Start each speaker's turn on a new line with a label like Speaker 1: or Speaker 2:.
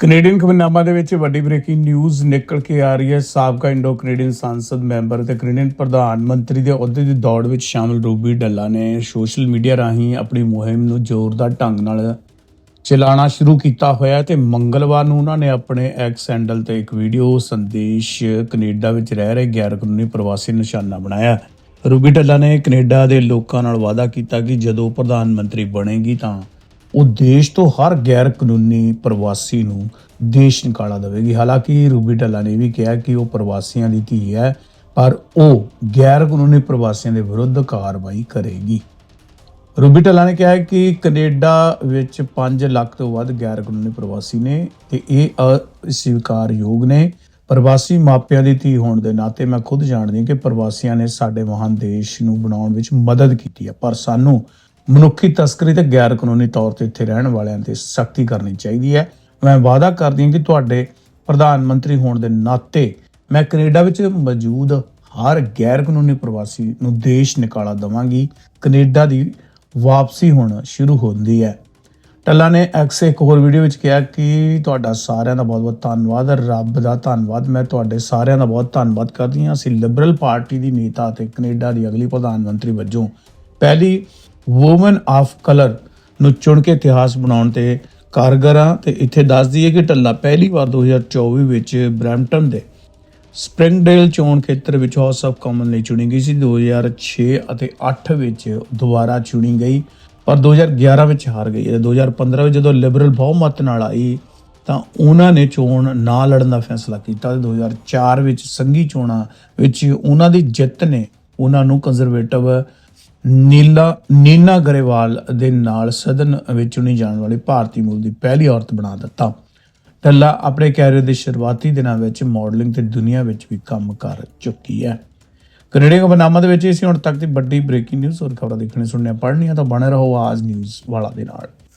Speaker 1: Canadian ਖਬਰਨਾਮਾ ਦੇ ਵਿੱਚ ਵੱਡੀ ਬ੍ਰੇਕਿੰਗ ਨਿਊਜ਼ ਨਿਕਲ ਕੇ ਆ ਰਹੀ ਹੈ। ਸਾਬਕਾ ਇੰਡੋ ਕੈਨੇਡੀਅਨ ਸੰਸਦ ਮੈਂਬਰ ਅਤੇ ਕੈਨੇਡੀਅਨ ਪ੍ਰਧਾਨ ਮੰਤਰੀ ਦੇ ਅਹੁਦੇ ਦੀ ਦੌੜ ਵਿੱਚ ਸ਼ਾਮਲ ਰੂਬੀ ਡੱਲਾ ਨੇ ਸੋਸ਼ਲ ਮੀਡੀਆ ਰਾਹੀਂ ਆਪਣੀ ਮੁਹਿੰਮ ਨੂੰ ਜ਼ੋਰਦਾਰ ਢੰਗ ਨਾਲ ਚਲਾਉਣਾ ਸ਼ੁਰੂ ਕੀਤਾ ਹੋਇਆ ਤੇ ਮੰਗਲਵਾਰ ਨੂੰ ਉਹਨਾਂ ਨੇ ਆਪਣੇ ਐਕਸ ਹੈਂਡਲ ਤੇ ਇੱਕ ਵੀਡੀਓ ਸੰਦੇਸ਼ ਕੈਨੇਡਾ ਵਿੱਚ ਰਹਿ ਰਹੇ ਗੈਰ ਕਾਨੂੰਨੀ ਪ੍ਰਵਾਸੀ ਨਿਸ਼ਾਨਾ ਬਣਾਇਆ। ਰੂਬੀ ਡੱਲਾ ਨੇ ਕੈਨੇਡਾ ਦੇ ਲੋਕਾਂ ਨਾਲ ਵਾਅਦਾ ਕੀਤਾ ਕਿ ਜਦੋਂ ਪ੍ਰਧਾਨ ਮੰਤਰੀ ਬਣੇਗੀ ਤਾਂ ਉਹ ਦੇਸ਼ ਤੋਂ ਹਰ ਗੈਰ ਕਾਨੂੰਨੀ ਪ੍ਰਵਾਸੀ ਨੂੰ ਦੇਸ਼ ਨਿਕਾਲਾ ਦੇਵੇਗੀ। ਹਾਲਾਂਕਿ ਰੂਬੀ ਢੱਲਾ ਨੇ ਵੀ ਕਿਹਾ ਕਿ ਉਹ ਪ੍ਰਵਾਸੀਆਂ ਦੀ ਧੀ ਹੈ, ਪਰ ਉਹ ਗੈਰ ਕਾਨੂੰਨੀ ਪ੍ਰਵਾਸੀਆਂ ਦੇ ਵਿਰੁੱਧ ਕਾਰਵਾਈ ਕਰੇਗੀ। ਰੂਬੀ ਢੱਲਾ ਨੇ ਕਿਹਾ ਹੈ ਕਿ ਕੈਨੇਡਾ ਵਿੱਚ 5 ਲੱਖ ਤੋਂ ਵੱਧ ਗੈਰ ਕਾਨੂੰਨੀ ਪ੍ਰਵਾਸੀ ਨੇ ਤੇ ਇਹ ਅਸਵੀਕਾਰਯੋਗ ਨੇ। ਪ੍ਰਵਾਸੀ ਮਾਪਿਆਂ ਦੀ ਧੀ ਹੋਣ ਦੇ ਨਾਤੇ ਮੈਂ ਖੁਦ ਜਾਣਦੀ ਹਾਂ ਕਿ ਪ੍ਰਵਾਸੀਆਂ ਨੇ ਸਾਡੇ ਮਹਾਨ ਦੇਸ਼ ਨੂੰ ਬਣਾਉਣ ਵਿੱਚ ਮਦਦ ਕੀਤੀ ਹੈ, ਪਰ ਸਾਨੂੰ ਮਨੁੱਖੀ ਤਸਕਰੀ ਤੇ ਗੈਰ ਕਾਨੂੰਨੀ ਤੌਰ ਤੇ ਇੱਥੇ ਰਹਿਣ ਵਾਲਿਆਂ ਤੇ ਸਖਤੀ ਕਰਨੀ ਚਾਹੀਦੀ ਹੈ। ਮੈਂ ਵਾਅਦਾ ਕਰਦੀ ਹਾਂ ਕਿ ਤੁਹਾਡੇ ਪ੍ਰਧਾਨ ਮੰਤਰੀ ਹੋਣ ਦੇ ਨਾਤੇ ਮੈਂ ਕੈਨੇਡਾ ਵਿੱਚ ਮੌਜੂਦ ਹਰ ਗੈਰ ਕਾਨੂੰਨੀ ਪ੍ਰਵਾਸੀ ਨੂੰ ਦੇਸ਼ ਨਿਕਾਲਾ ਦਵਾਂਗੀ। ਕੈਨੇਡਾ ਦੀ ਵਾਪਸੀ ਹੁਣ ਸ਼ੁਰੂ ਹੁੰਦੀ ਹੈ। ਟੱਲਾ ਨੇ ਐਕਸ ਇੱਕ ਹੋਰ ਵੀਡੀਓ ਵਿੱਚ ਕਿਹਾ ਕਿ ਤੁਹਾਡਾ ਸਾਰਿਆਂ ਦਾ ਬਹੁਤ-ਬਹੁਤ ਧੰਨਵਾਦ। ਰੱਬ ਦਾ ਧੰਨਵਾਦ। ਮੈਂ ਤੁਹਾਡੇ ਸਾਰਿਆਂ ਦਾ ਬਹੁਤ ਧੰਨਵਾਦ ਕਰਦੀ ਹਾਂ। ਅਸੀਂ ਲਿਬਰਲ ਪਾਰਟੀ ਦੀ ਨੇਤਾ ਅਤੇ ਕੈਨੇਡਾ ਦੀ ਅਗਲੀ ਪ੍ਰਧਾਨ ਮੰਤਰੀ ਵਜੋਂ ਪਹਿਲੀ ਔਮਨ ਆਫ ਕਲਰ ਨੂੰ ਚੁਣ ਕੇ ਇਤਿਹਾਸ ਬਣਾਉਣ ਤੇ ਕਾਰਗਰ ਹਾਂ ਤੇ ਇੱਥੇ ਦੱਸਦੀ ਹੈ ਕਿ ਟੱਲਾ ਪਹਿਲੀ ਵਾਰ 2024 ਵਿੱਚ ਬ੍ਰੈਂਪਟਨ ਦੇ ਸਪ੍ਰਿੰਗਡੇਲ ਚੋਣ ਖੇਤਰ ਵਿੱਚ ਹਾਊਸ ਆਫ ਕਾਮਨ ਲਈ ਚੁਣੀ ਗਈ ਸੀ। 2006 ਅਤੇ 8 ਵਿੱਚ ਦੁਬਾਰਾ ਚੁਣੀ ਗਈ, ਪਰ 2011 ਵਿੱਚ ਹਾਰ ਗਈ ਅਤੇ 2015 ਵਿੱਚ ਜਦੋਂ ਲਿਬਰਲ ਬਹੁਮਤ ਨਾਲ ਆਈ, ਤਾਂ ਉਹਨਾਂ ਨੇ ਚੋਣ ਨਾ ਲੜਨ ਦਾ ਫੈਸਲਾ ਕੀਤਾ ਤੇ 2004 ਵਿੱਚ ਸੰਘੀ ਚੋਣਾਂ ਵਿੱਚ ਉਹਨਾਂ ਦੀ ਜਿੱਤ ਨੇ ਉਹਨਾਂ ਨੂੰ ਕੰਜ਼ਰਵੇਟਿਵ ਨੀਲਾ ਨੀਨਾ ਗਰੇਵਾਲ ਦੇ ਨਾਲ ਸਦਨ ਵਿੱਚ ਚੁਣੀ ਜਾਣ ਵਾਲੀ ਭਾਰਤੀ ਮੂਲ ਦੀ ਪਹਿਲੀ ਔਰਤ ਬਣਾ ਦਿੱਤਾ। ਟੱਲਾ ਆਪਣੇ ਕੈਰੀਅਰ ਦੇ ਸ਼ੁਰੂਆਤੀ ਦਿਨਾਂ ਵਿੱਚ ਮਾਡਲਿੰਗ ਤੇ ਦੁਨੀਆ ਵਿੱਚ ਵੀ ਕੰਮ ਕਰ ਚੁੱਕੀ ਹੈ। ਕੈਨੇਡੀਅਨ ਖਬਰਨਾਮਾ ਦੇ ਵਿੱਚ ਇਹ ਸੀ, ਹੁਣ ਤੱਕ ਦੀ ਵੱਡੀ ਬ੍ਰੇਕਿੰਗ ਨਿਊਜ਼, ਹੋਰ ਖਬਰਾਂ ਦੇਖਣੀ ਸੁਣਨੀਆਂ ਪੜ੍ਹਨੀਆਂ ਤਾਂ ਬਣੇ ਰਹੋ ਆਜ ਨਿਊਜ਼ ਵਾਲਾ ਦੇ ਨਾਲ।